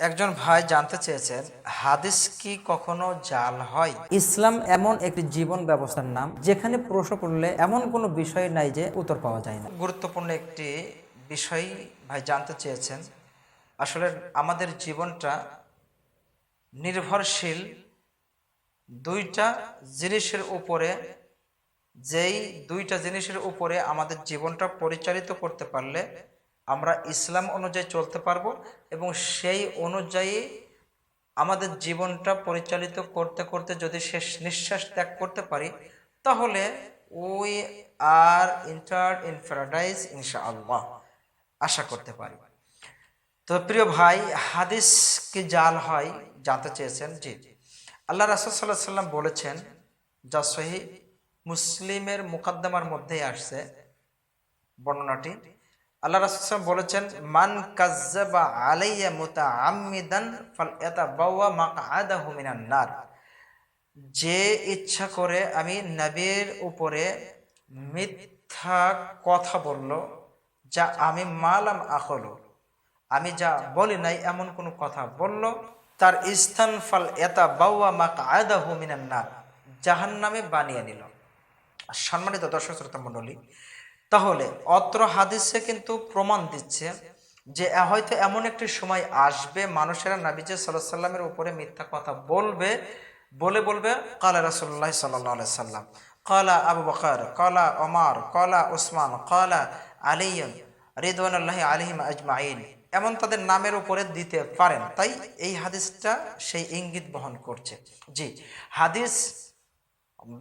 একজন ভাই জানতে চেয়েছেন হাদিস কি কখনো জাল হয়? ইসলাম এমন একটি জীবন ব্যবস্থার নাম যেখানে প্রশ্ন করলে এমন কোনো বিষয় নাই যে উত্তর পাওয়া যায় না। গুরুত্বপূর্ণ একটি বিষয় ভাই জানতে চেয়েছেন আসলে আমাদের জীবনটা নির্ভরশীল দুইটা জিনিসের উপরে যেই দুইটা জিনিসের উপরে আমাদের জীবনটা পরিচালিত করতে পারলে আমরা ইসলাম অনুযায়ী চলতে পারব এবং সেই অনুযায়ী আমাদের জীবনটা পরিচালিত করতে করতে যদি শেষ নিঃশ্বাস ত্যাগ করতে পারি, তাহলে we are enter in paradise ইনশাআল্লাহ, আশা করতে পারি। তো প্রিয় ভাই, হাদিস কি জাল হয় জানতে চেয়েছেন? জি। আল্লাহ রাসুল সাল্লাহ সাল্লাম বলেছেন, যা সহি মুসলিমের মুকদ্দমার মধ্যেই আসছে, বর্ণনাটি। আল্লাহ রাসুল বলেছেন, মান কাজ্জাবা আলাইয়া মুতা আমিদান ফাল এতা বাউয়া মাকআদাহু মিনান নার। যে ইচ্ছা করে আমি নবীর উপরে মিথ্যা কথা বলল, যা আমি মালাম আখলো, আমি যা বলি নাই এমন কোনো কথা বলল, তার স্থান ফাল এতা বাউয়া মাকআদাহু মিনান নার, জাহান্নামে বানিয়ে নিল। সম্মানিত দর্শক, শ্রোতা মণ্ডলী তাহলে অত্র হাদিসে কিন্তু প্রমাণ দিচ্ছে যে হয়তো এমন একটি সময় আসবে, মানুষেরা নাবিজ সাল্লাহ সাল্লামের উপরে মিথ্যা কথা বলবে, বলে বলবে কালা রাসুল্লাহ সাল্লাহ সাল্লাম কলা আবু বকর কলা ওমার কলা ওসমান কলা আলিয়ন, রিদওয়ানুল্লাহ আলিহিম আজমাইন এমন তাদের নামের উপরে দিতে পারেন। তাই এই হাদিসটা সেই ইঙ্গিত বহন করছে। জি, হাদিস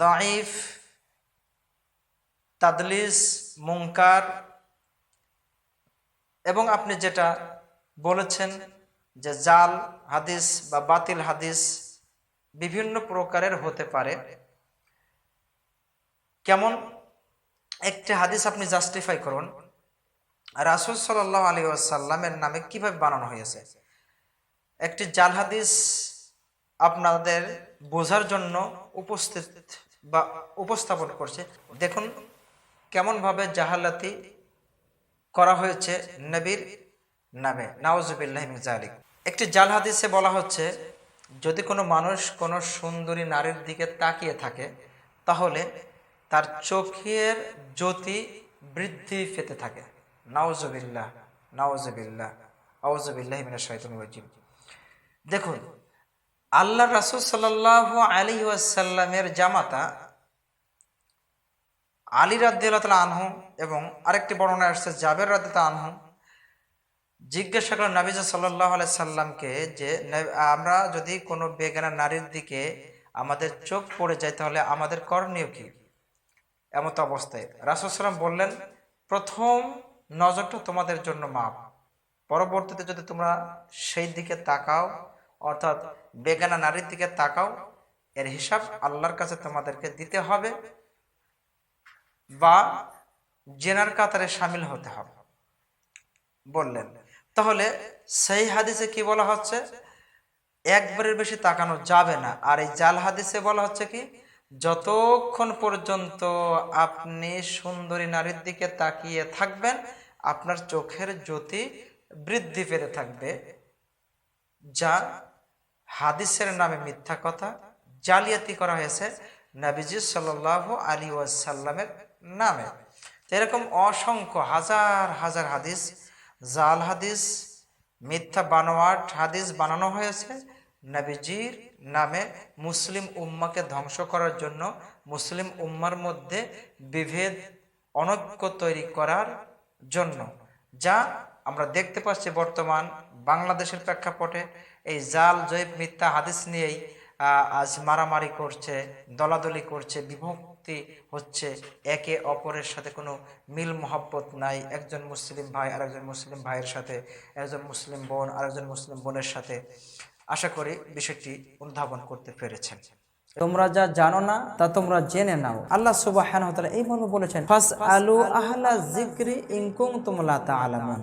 দাইফ তাদলিস মুঙ্কার এবং আপনি যেটা বলেছেন যে জাল হাদিস বা বাতিল হাদিস বিভিন্ন প্রকারের হতে পারে। কেমন? একটি হাদিস আপনি জাস্টিফাই করুন। রাসুল সাল্লাহ আলী আসাল্লামের নামে কীভাবে বানানো হয়েছে? একটি জাল হাদিস আপনাদের বোঝার জন্য উপস্থিত বা উপস্থাপন করছে। দেখুন কেমনভাবে জাহালাতি করা হয়েছে নবীর নামে? নাওজুবিল্লাহ জালিক একটি জাল হাদিসে বলা হচ্ছে, যদি কোনো মানুষ কোনো সুন্দরী নারীর দিকে তাকিয়ে থাকে, তাহলে তার চোখের জ্যোতি বৃদ্ধি পেতে থাকে। নাওজবিল্লাহ নাওজবিল্লাহ আউজবিল্লাহ দেখুন আল্লাহ রাসুল সাল্লাহ আলী ওয়াসাল্লামের জামাতা আলী রাদ্দাল আনহু এবং আরেকটি বর্ণনা আসছে জাবের রাদ্দাল আনহু। জিজ্ঞাসা করেন নাবিজা সাল্লাহ আলাই সাল্লামকে যে আমরা যদি কোনো বেগানা নারীর দিকে আমাদের চোখ পড়ে যায়, তাহলে আমাদের করণীয় কি? এমত অবস্থায় রাসুল সাল্লাম বললেন, প্রথম নজরটা তোমাদের জন্য মাপ। পরবর্তীতে যদি তোমরা সেই দিকে তাকাও, অর্থাৎ বেগানা নারীর দিকে তাকাও, এর হিসাব আল্লাহর কাছে তোমাদেরকে দিতে হবে। বা জেনার কাতারে সামিল হতে হবে। বললেন, তাহলে সেই হাদিসে কি বলা হচ্ছে? একবারের বেশি তাকানো যাবে না। আর এই জাল হাদিসে বলা হচ্ছে কি? যতক্ষণ পর্যন্ত আপনি সুন্দরী নারীর দিকে তাকিয়ে থাকবেন, আপনার চোখের জ্যোতি বৃদ্ধি পেতে থাকবে। যা হাদিসের নামে মিথ্যা কথা জালিয়াতি করা হয়েছে। নাবিজি সাল আলী ওয়াসাল্লামের নামে। এরকম অসংখ্য হাজার হাজার হাদিস, জাল হাদিস, মিথ্যা বানোয়াট হাদিস বানানো হয়েছে নবীজির নামে মুসলিম উম্মাকে ধ্বংস করার জন্য, মুসলিম উম্মার মধ্যে বিভেদ, অনৈক্য তৈরি করার জন্য, যা আমরা দেখতে পাচ্ছি বর্তমান বাংলাদেশের প্রেক্ষাপটে। এই জাল, জৈব, মিথ্যা হাদিস নিয়েই আজ মারামারি করছে, দলাদলি করছে, বিভক্তি হচ্ছে একে অপরের সাথে কোনো মিল মহব্বত নাই। একজন মুসলিম ভাই আর একজন মুসলিম ভাইয়ের সাথে একজন মুসলিম বোন আরেকজন মুসলিম বোনের সাথে। আশা করি বিষয়টি উদ্ভাবন করতে পেরেছেন। তোমরা যা জানো না তা তোমরা জেনে নাও। আল্লাহ সুবাহ এইভাবে বলেছেন ফাস আলু আহলা জিক্রি ইনকুম তোমলা তা আলামান